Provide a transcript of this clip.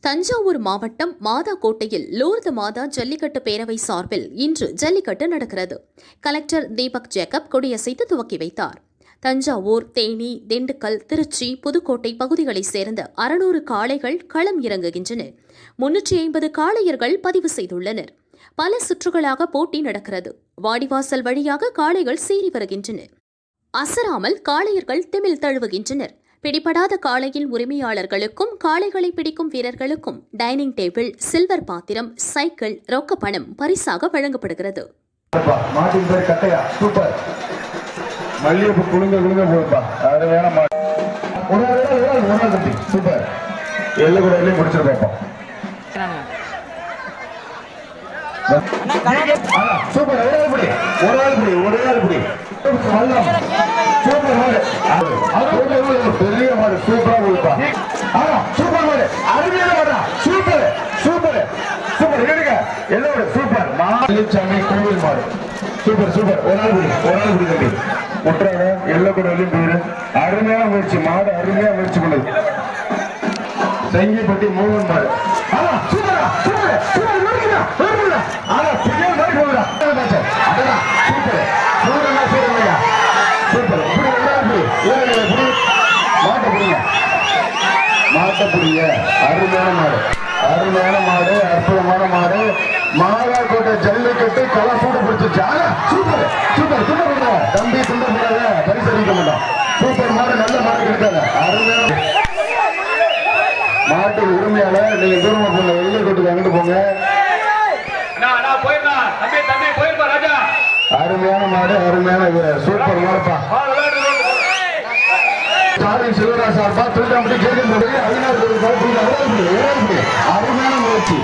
தஞ்சாவூர் மாவட்டம் மாதாக்கோட்டையில் லூர்து மாதா ஜல்லிக்கட்டு பேரவை சார்பில் இன்று ஜல்லிக்கட்டு நடக்கிறது. கலெக்டர் தீபக் ஜேக்கப் கொடியசைத்து துவக்கி வைத்தார். தஞ்சாவூர் தேனி திண்டுக்கல் திருச்சி புதுக்கோட்டை பகுதிகளைச் சேர்ந்த அறுநூறு காளைகள் களம் இறங்குகின்றன. முன்னூற்றி ஐம்பது காளையர்கள் பதிவு செய்துள்ளனர். பல சுற்றுகளாக போட்டி நடக்கிறது. வாடிவாசல் வழியாக காளைகள் சீறி வருகின்றன. அசராமல் காளையர்கள் திமில் தழுவுகின்றனர். பிடிபடாத காளையின் உரிமையாளர்களுக்கும் காளைகளை பிடிக்கும் வீரர்களுக்கும் டைனிங் டேபிள் சில்வர் பாத்திரம் சைக்கிள் ரொக்க பணம் பரிசாக வழங்கப்படுகிறது. சூப்பர். ஒரு ஆள் பிடி. ஒரு ஆள் பிடி பெரிய மாடு சூப்பரா போகுதுப்பா ஆமா சூப்பர் மாடு அருமையான மாடா சூப்பர் சூப்பர் சூப்பர் கேளுங்க எல்லோட சூப்பர் மாலிச்சாமி கோவில் மாடு சூப்பர் சூப்பர் ஒரு நாள் பிடி ஒரு நாள் பிடி தம்பி முற்றாக எல்லோ கூட வெளியும் போயிரு அருமையான முயற்சி மாடு அருமையா முயற்சி பண்ணுது செங்கிப்பட்டி மூவன் மாடு ஆமா சூப்பரா சூப்பர் சூப்பர் நடிக்கிறா நடிக்கிறா ஆனா பெரிய மாடு போகுதா அதான் சூப்பர் சூப்பரா சூப்பர் சூப்பர் இப்படி எல்லாரும் இப்படி ஏறுங்க, இப்படி மாட்டை பிடிங்க பிடிங்க அருமையான மாடு. அருமையான மாடு அற்புதமான மாடு. மாலாக்கோட்டை ஜல்லிக்கட்டு களை சூட பிடிச்சிருச்சு ஆனா சூப்பர் சூப்பர் துண்ட போடாத தம்பி துண்ட போடாத பரிசளிக்க மாட்டோம் சூப்பர் மாடு நல்ல மாடு கிடைக்காத. அருமையான மாட்டு உரிமையாளர் நீங்க தூரமா போங்க. வெளியே கொண்டு அங்கிட்டு போங்க. அருமையான மாடு அருமையான வீரர். சூப்பர் மாடுப்பா. ஆர்என் செல்வராஜ் சார்பா திருட்டாம்பட்டி கேட்கும் போது ஐநா அருமையான முயற்சி